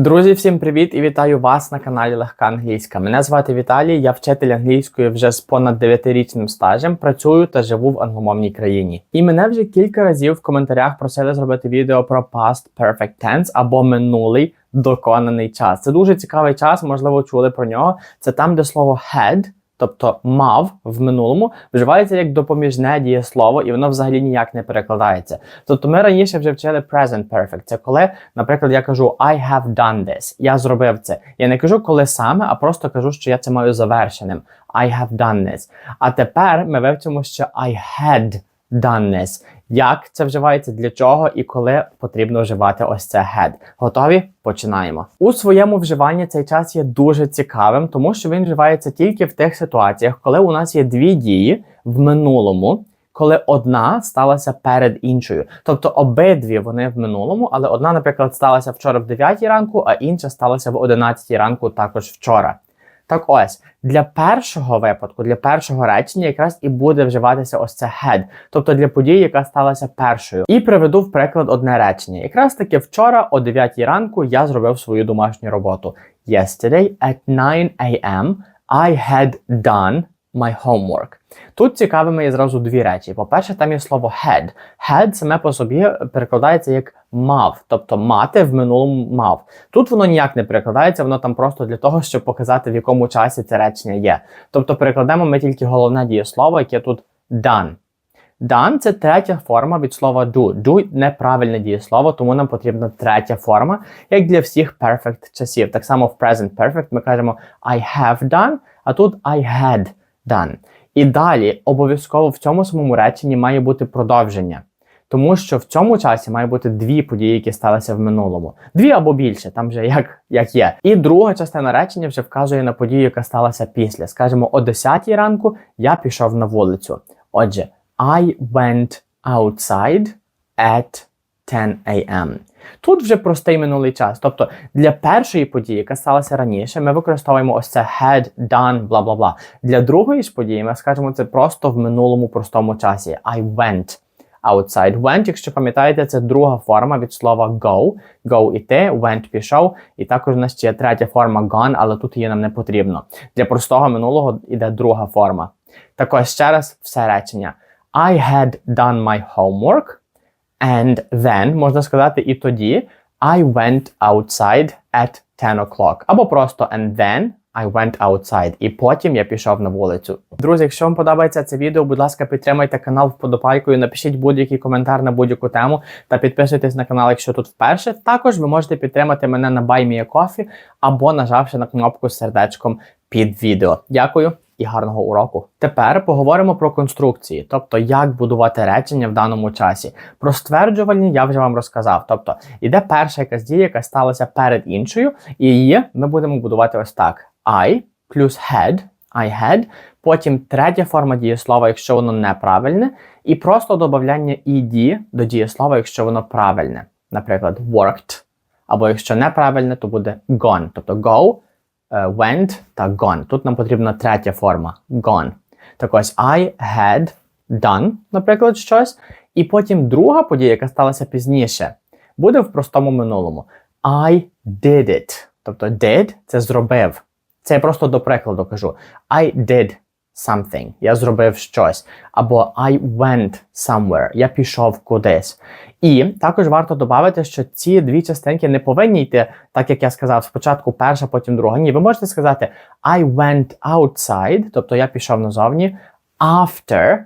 Друзі, всім привіт і вітаю вас на каналі Легка Англійська. Мене звати Віталій, я вчитель англійської вже з понад 9-річним стажем. Працюю та живу в англомовній країні. І мене вже кілька разів в коментарях просили зробити відео про past perfect tense або минулий доконаний час. Це дуже цікавий час, можливо, чули про нього. Це там, де слово had тобто мав в минулому, вживається як допоміжне дієслово, і воно взагалі ніяк не перекладається. Тобто ми раніше вже вчили present perfect. Це коли, наприклад, я кажу I have done this, я зробив це. Я не кажу коли саме, а просто кажу, що я це маю завершеним. I have done this. А тепер ми вивчимо, що I had done this. Як це вживається, для чого і коли потрібно вживати ось це had. Готові? Починаємо. У своєму вживанні цей час є дуже цікавим, тому що він вживається тільки в тих ситуаціях, коли у нас є дві дії в минулому. Коли одна сталася перед іншою, тобто обидві вони в минулому, але одна, наприклад, сталася вчора в 9 ранку, а інша сталася в 11 ранку також вчора. Так ось для першого випадку, для першого речення, якраз і буде вживатися ось це head, тобто для події, яка сталася першою. І приведу в приклад одне речення. Якраз таки вчора, о 9 ранку, я зробив свою домашню роботу. Yesterday at 9 a.m. I had done my homework. Тут цікавими є зразу дві речі. По-перше, там є слово had. Had саме по собі перекладається як мав, тобто мати в минулому мав. Тут воно ніяк не перекладається, воно там просто для того, щоб показати, в якому часі це речення є. Тобто перекладемо ми тільки головне дієслово, яке тут done. Done – це третя форма від слова do. Do – неправильне дієслово, тому нам потрібна третя форма, як для всіх perfect часів. Так само в present perfect ми кажемо I have done, а тут I had done. І далі обов'язково в цьому самому реченні має бути продовження. Тому що в цьому часі має бути дві події, які сталися в минулому. Дві або більше, там вже як як є. І друга частина речення вже вказує на подію, яка сталася після. Скажімо, о 10 ранку я пішов на вулицю. Отже, I went outside at 10 a.m. Тут вже простий минулий час. Тобто для першої події, яка сталася раніше, ми використовуємо ось це had, done, бла бла бла. Для другої ж події ми скажемо це просто в минулому простому часі. I went outside. Went, якщо пам'ятаєте, це друга форма від слова go. Go іти, went пішов. І також у нас ще є третя форма gone, але тут її нам не потрібно. Для простого минулого йде друга форма. Також ще раз все речення. I had done my homework. And then, можна сказати, і тоді I went outside at 10 o'clock. Або просто and then I went outside. І потім я пішов на вулицю. Друзі, якщо вам подобається це відео, будь ласка, підтримайте канал вподобайкою, напишіть будь-який коментар на будь-яку тему та підписуйтесь на канал, якщо тут вперше. Також ви можете підтримати мене на BuyMeACoffee або нажавши на кнопку з сердечком під відео. Дякую і гарного уроку. Тепер поговоримо про конструкції, тобто як будувати речення в даному часі. Про стверджувальні я вже вам розказав. Тобто іде перша якась дія, яка сталася перед іншою, і її ми будемо будувати ось так: I плюс had, I had, потім третя форма дієслова, якщо воно неправильне, і просто додавання ed до дієслова, якщо воно правильне. Наприклад, worked. Або якщо неправильне, то буде gone. Тобто go went та gone. Тут нам потрібна третя форма gone. Так ось I had done, наприклад, щось. І потім друга подія, яка сталася пізніше, буде в простому минулому. I did it. Тобто did це зробив. Це я просто до прикладу кажу. I did something. Я зробив щось. Або I went somewhere. Я пішов кудись. І також варто додати, що ці дві частинки не повинні йти, так як я сказав, спочатку перша, потім друга. Ні, ви можете сказати I went outside, тобто я пішов назовні, after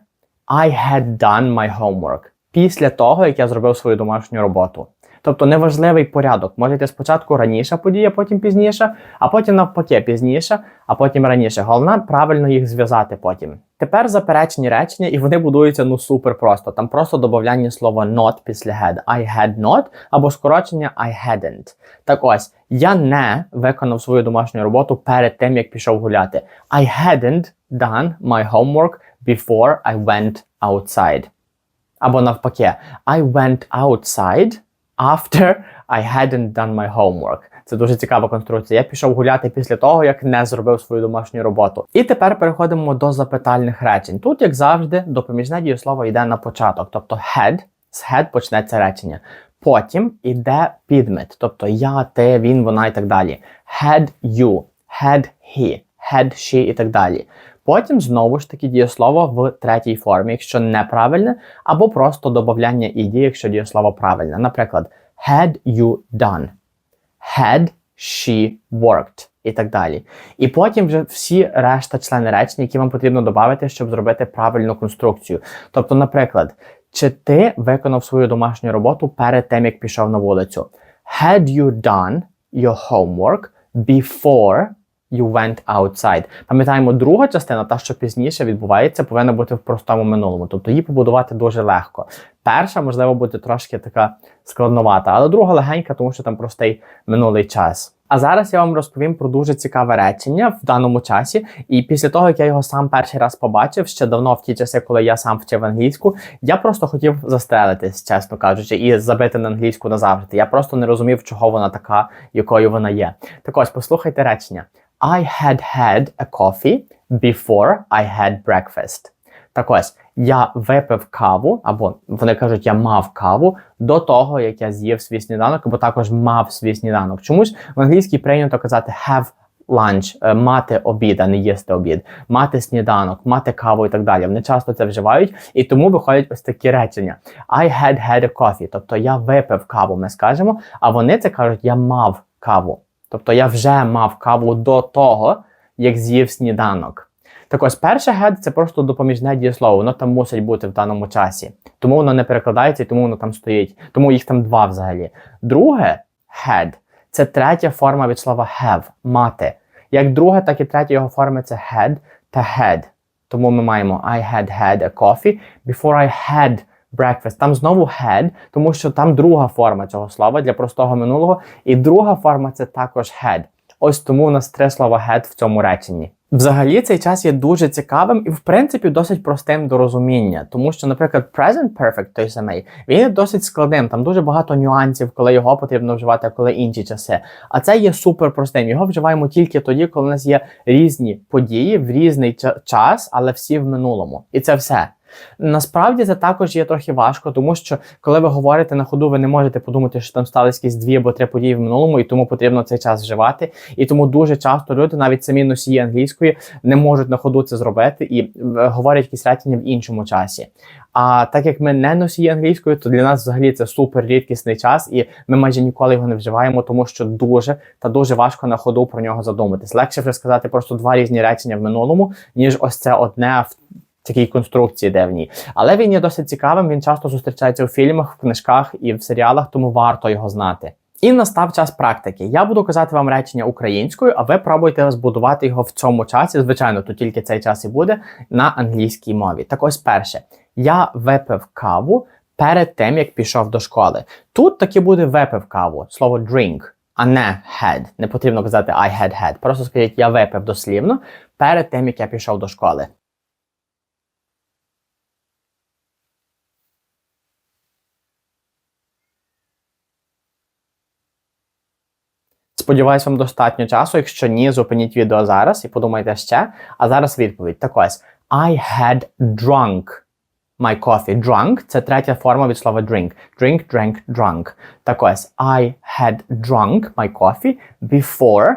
I had done my homework. Після того, як я зробив свою домашню роботу. Тобто неважливий порядок. Можете спочатку раніше подія, потім пізніше, а потім навпаки пізніше, а потім раніше. Головне правильно їх зв'язати потім. Тепер заперечені речення, і вони будуються ну супер просто. Там просто додавання слова not після had. I had not або скорочення I hadn't. Так ось, я не виконав свою домашню роботу перед тим, як пішов гуляти. I hadn't done my homework before I went outside. Або навпаки, I went outside after I hadn't done my homework. Це дуже цікава конструкція. Я пішов гуляти після того, як не зробив свою домашню роботу. І тепер переходимо до запитальних речень. Тут, як завжди, допоміжне дієслово йде на початок, тобто had, з had почнеться речення. Потім іде підмет, тобто я, ти, він, вона і так далі. Had you, had he, had she і так далі. Потім знову ж таки дієслово в третій формі, якщо неправильне, або просто додавання іді, якщо дієслово правильне. Наприклад, had you done, had she worked і так далі. І потім вже всі решта члени речення, які вам потрібно додати, щоб зробити правильну конструкцію. Тобто, наприклад, чи ти виконав свою домашню роботу перед тим, як пішов на вулицю? Had you done your homework before you went outside? Пам'ятаємо, друга частина, та що пізніше відбувається, повинна бути в простому минулому. Тобто її побудувати дуже легко. Перша, можливо, буде трошки така складновата, але друга легенька, тому що там простий минулий час. А зараз я вам розповім про дуже цікаве речення в даному часі. І після того, як я його сам перший раз побачив, ще давно в ті часи, коли я сам вчив англійську, я просто хотів застрелитись, чесно кажучи, і забити на англійську назавжди. Я просто не розумів, чого вона така, якою вона є. Так ось, послухайте речення. I had had a coffee before I had breakfast. Так ось, я випив каву, або вони кажуть, я мав каву до того, як я з'їв свій сніданок, або також мав свій сніданок. Чомусь в англійській прийнято казати have lunch, е, мати обід, а не їсти обід, мати сніданок, мати каву і так далі. Вони часто це вживають, і тому виходять ось такі речення. I had had a coffee, тобто я випив каву, ми скажемо, а вони це кажуть, я мав каву. Тобто я вже мав каву до того, як з'їв сніданок. Так ось перше had це просто допоміжне дієслово, воно там мусить бути в даному часі. Тому воно не перекладається і тому воно там стоїть. Тому їх там два взагалі. Друге had це третя форма від слова have мати. Як друга, так і третя його форми це had та had. Тому ми маємо I had had a coffee before I had breakfast. Там знову had, тому що там друга форма цього слова для простого минулого. І друга форма це також had. Ось тому у нас три слова had в цьому реченні. Взагалі цей час є дуже цікавим і, в принципі, досить простим до розуміння, тому що, наприклад, present perfect той самий, він є досить складним. Там дуже багато нюансів, коли його потрібно вживати, а коли інші часи. А це є супер простим. Його вживаємо тільки тоді, коли у нас є різні події в різний час, але всі в минулому. І це все. Насправді це також є трохи важко, тому що коли ви говорите на ходу, ви не можете подумати, що там сталися якісь дві або три події в минулому, і тому потрібно цей час вживати. І тому дуже часто люди, навіть самі носії англійської, не можуть на ходу це зробити і е, говорять якісь речення в іншому часі. А так як ми не носії англійської, то для нас взагалі це супер рідкісний час, і ми майже ніколи його не вживаємо, тому що дуже та дуже важко на ходу про нього задуматись. Легше вже сказати просто два різні речення в минулому, ніж ось це одне в такій конструкції дивній. Але він є досить цікавим. Він часто зустрічається у фільмах, в книжках і в серіалах, тому варто його знати. І настав час практики. Я буду казати вам речення українською, а ви пробуйте збудувати його в цьому часі. Звичайно, то тільки цей час і буде на англійській мові. Так ось перше, я випив каву перед тим, як пішов до школи. Тут таки буде випив каву, слово drink, а не had. Не потрібно казати I had had. Просто скажіть, я випив дослівно перед тим, як я пішов до школи. Сподіваюсь, вам достатньо часу. Якщо ні, зупиніть відео зараз і подумайте ще. А зараз відповідь. Так ось. I had drunk my coffee. Drunk – це третя форма від слова drink. Drink, drank, drunk. Так ось. I had drunk my coffee before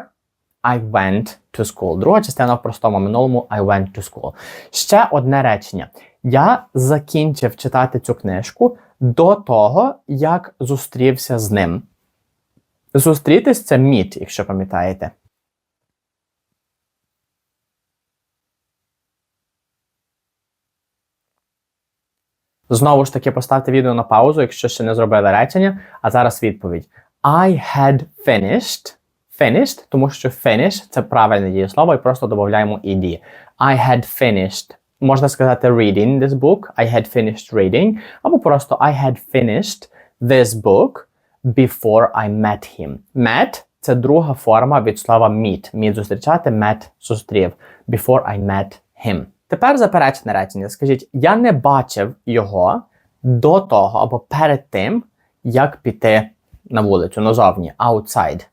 I went to school. Друга частина в простому минулому I went to school. Ще одне речення. Я закінчив читати цю книжку до того, як зустрівся з ним. Зустрітись це meet, якщо пам'ятаєте. Знову ж таки, поставте відео на паузу, якщо ще не зробили речення. А зараз відповідь. I had finished. Finished, тому що finish це правильне дієслово, і просто додаємо ed. I had finished. Можна сказати reading this book. I had finished reading. Або просто I had finished this book before I met him. Met це друга форма від слова meet. Meet зустрічати, met зустрів. Before I met him. Тепер заперечне речення. Скажіть, я не бачив його до того або перед тим, як піти на вулицю назовні, outside.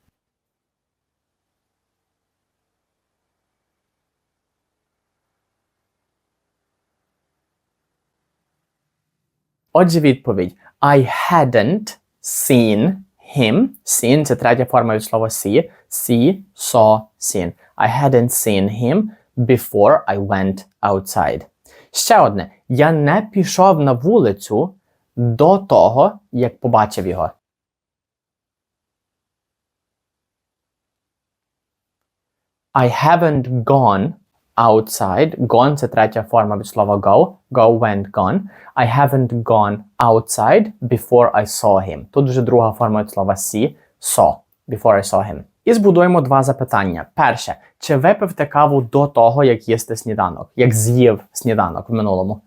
Отже, відповідь I hadn't seen him. Seen це третя форма від слова see. See, saw, seen. I hadn't seen him before I went outside. Ще одне. Я не пішов на вулицю до того, як побачив його. I haven't gone outside. Gone це третя форма від слова go. Go, went, gone. I haven't gone outside before I saw him. Тут вже друга форма від слова see. Saw. Before I saw him. І збудуємо два запитання. Перше, чи випив ти каву до того, як їсти сніданок? Як з'їв сніданок в минулому?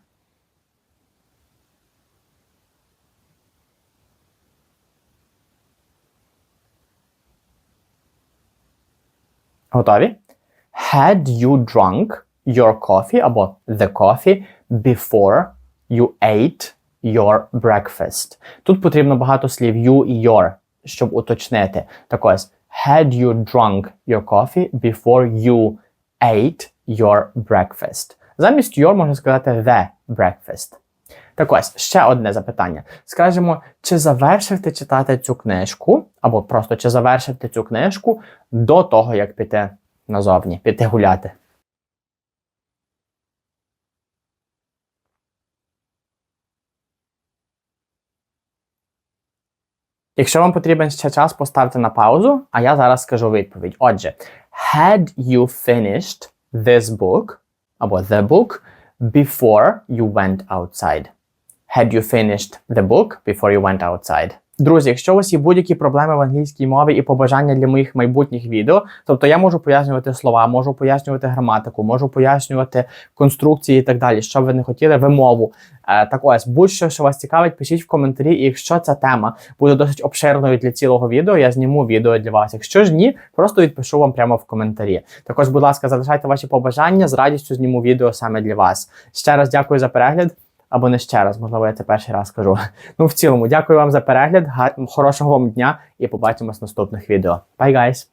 Готові? Had you drunk your coffee або the coffee before you ate your breakfast? Тут потрібно багато слів you і your, щоб уточнити. Так ось, had you drunk your coffee before you ate your breakfast? Замість your можна сказати the breakfast. Так ось, ще одне запитання. Скажемо, чи завершив ти читати цю книжку, або просто чи завершив ти цю книжку до того, як піти назовні, піти гуляти. Якщо вам потрібен ще час, поставте на паузу, а я зараз скажу відповідь. Отже, had you finished this book або the book before you went outside? Had you finished the book before you went outside? Друзі, якщо у вас є будь-які проблеми в англійській мові і побажання для моїх майбутніх відео, тобто я можу пояснювати слова, можу пояснювати граматику, можу пояснювати конструкції і так далі, що б ви не хотіли, вимову. Е, так ось, будь-що, що вас цікавить, пишіть в коментарі. І якщо ця тема буде досить обширною для цілого відео, я зніму відео для вас. Якщо ж ні, просто відпишу вам прямо в коментарі. Також, будь ласка, залишайте ваші побажання, з радістю зніму відео саме для вас. Ще раз дякую за перегляд. Або не ще раз, можливо, я це перший раз кажу. Ну, в цілому, дякую вам за перегляд, хорошого вам дня і побачимось в наступних відео. Bye, guys!